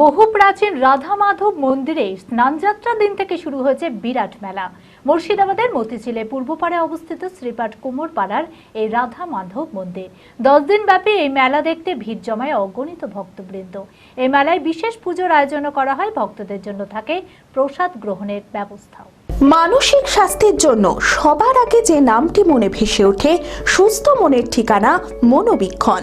বহু প্রাচীন রাধা মাধব মন্দিরে স্নানযাত্রা দিন থেকে শুরু হয়েছে বিরাট মেলা। মুর্শিদাবাদের মতিঝিলে পূর্বপাড়ে অবস্থিত শ্রীপাঠ কুমোর পাড়ার এই রাধা মাধব মন্দির। দশ দিন ব্যাপী এই মেলা দেখতে ভিড় জমায় অগণিত ভক্তবৃন্দ। এই মেলায় বিশেষ পুজোর আয়োজন করা হয়, ভক্তদের জন্য থাকে প্রসাদ গ্রহণের ব্যবস্থাও। মানসিক স্বাস্থ্যের জন্য সবার আগে যে নামটি মনে ভেসে ওঠে, সুস্থ মনের ঠিকানা মনোবীক্ষণ।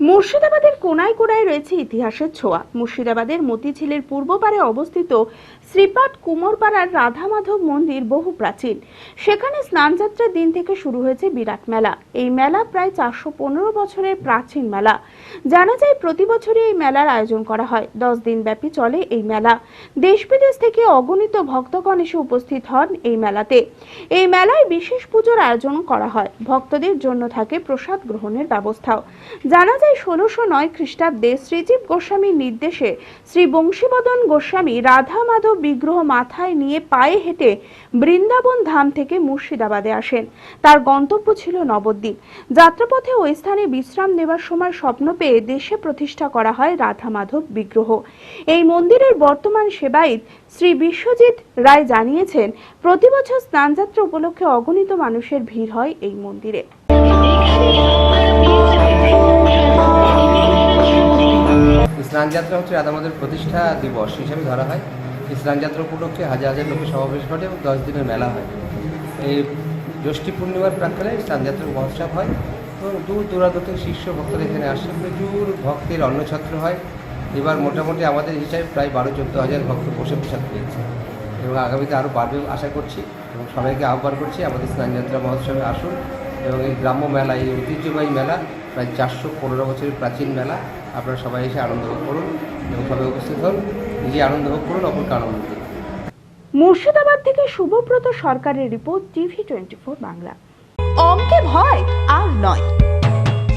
মুর্শিদাবাদের কোনায় কোনায় রয়েছে ইতিহাসের ছোঁয়া। মুর্শিদাবাদের মতিঝিলের পূর্ব পারে অবস্থিত শ্রীপাঠ কুমোরপাড়ার রাধা মাধব মন্দির বহু প্রাচীন। সেখানে স্নানযাত্রার দিন থেকে শুরু হয়েছে বিরাট মেলা। এই মেলা প্রায় চারশো পনেরো বছরের প্রাচীন মেলা। জানা যায় প্রতি বছরই এই মেলার আয়োজন করা হয়। দশ দিন ব্যাপী চলে এই মেলা। দেশ বিদেশ থেকে অগণিত ভক্তগণ এসে উপস্থিত হন এই মেলাতে। এই মেলায় বিশেষ পুজোর আয়োজন করা হয়। ভক্তদের জন্য থাকে প্রসাদ গ্রহণের ব্যবস্থাও। জানা যায় ষোলোশো নয় খ্রিস্টাব্দে শ্রীজীব গোস্বামীর নির্দেশে শ্রী বংশীবদন গোস্বামী রাধা মাধব বিগ্রহ মাথায় নিয়ে পায়ে হেঁটে বৃন্দাবন ধাম থেকে মুর্শিদাবাদে আসেন। তার গন্তব্য ছিল নবদ্বীপ। যাত্রাপথে ওই স্থানে বিশ্রাম নেবার সময় স্বপ্ন পেয়ে দেশে প্রতিষ্ঠা করা হয় রাধা মাধব বিগ্রহ। এই মন্দিরের বর্তমান সেবায়িত শ্রী বিশ্বজিৎ রায় জানিয়েছেন প্রতি বছর স্নানযাত্রা উপলক্ষে অগণিত মানুষের ভিড় হয় এই মন্দিরে। স্নানযাত্রা হচ্ছে রাধামাদের প্রতিষ্ঠা দিবস হিসাবে ধরা হয়। এই স্নানযাত্রা উপলক্ষে হাজার হাজার লোকের সমাবেশ ঘটে এবং দশ দিনের মেলা হয়। এই জ্যৈষ্ঠী পূর্ণিমার প্রাক্কালে স্নানযাত্রার মহোৎসব হয়। এবং দূর দূরান্ত থেকে শিষ্য ভক্তরা এখানে আসে। প্রচুর ভক্তের অন্নছত্র হয়। এবার মোটামুটি আমাদের হিসাবে প্রায় বারো, চোদ্দ হাজার ভক্ত বসে প্রসাদ পেয়েছে। এবং আগামীতে আরও বাড়বে আশা করছি এবং সবাইকে আহ্বান করছি আমাদের স্নানযাত্রা মহোৎসবে আসুন। এবং এই গ্রাম্য মেলা, এই ঐতিহ্যবাহী মেলা প্রায় চারশো পনেরো বছরের প্রাচীন মেলা। আপনারা সবাই এসে আনন্দ ভোগ করুন এবং সবাই উপস্থিত হন। নিজে আনন্দ ভোগ করুন অপরকে আনন্দ দিন। মুর্শিদাবাদ থেকে শুভব্রত সরকারের report TV twenty four Bangla. অঙ্কে ভয় আর নয়।